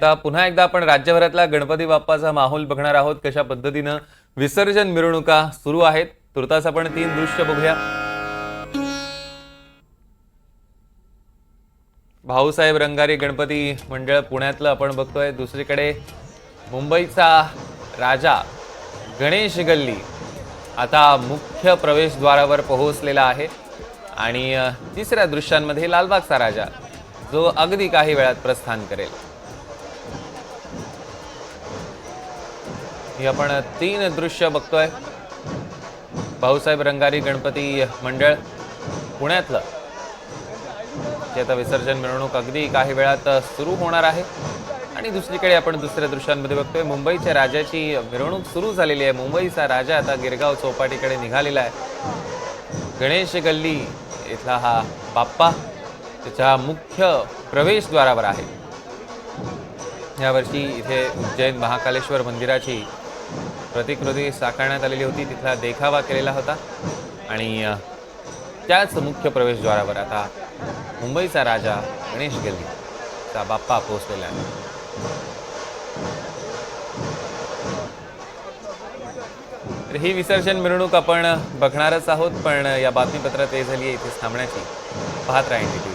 आता पुन्हा एकदा आपण राज्यभरातला गणपती बाप्पाचा माहोल बघणार आहोत. कशा पद्धतीनं विसर्जन मिरवणुका सुरू आहेत तुर्तास आपण तीन दृश्य बघूया. भाऊसाहेब रंगारी गणपती मंडळ पुण्यातलं आपण बघतोय. दुसरीकडे मुंबईचा राजा गणेश गल्ली आता मुख्य प्रवेशद्वारावर पोहोचलेला आहे. आणि तिसऱ्या दृश्यांमध्ये लालबागचा राजा जो अगदी काही वेळात प्रस्थान करेल. ही आपण तीन दृश्य बघतोय. भाऊसाहेब रंगारी गणपती मंडळ पुण्यातलं. जे आता विसर्जन मिरवणूक अगदी काही वेळात सुरू होणार आहे. आणि दुसरीकडे आपण दुसऱ्या दृश्यांमध्ये बघतोय मुंबईच्या राजाची मिरवणूक सुरू झालेली आहे. मुंबईचा राजा आता गिरगाव चौपाटीकडे निघालेला आहे. गणेश गल्ली इथला हा बाप्पा त्याच्या मुख्य प्रवेशद्वारावर आहे. यावर्षी इथे उज्जैन महाकालेश्वर मंदिराची प्रतिकृती साकारण्यात आलेली होती. तिथला देखावा केलेला होता. आणि त्याच मुख्य प्रवेशद्वारावर आता मुंबईचा राजा गणेश गिल्लीचा बाप्पा पोहोचलेला आहे. तर ही विसर्जन मिरवणूक आपण बघणारच आहोत. पण या बातमीपत्रात हे झाली आहे. इथेच थांबण्याची. पाहत राहा NDTV.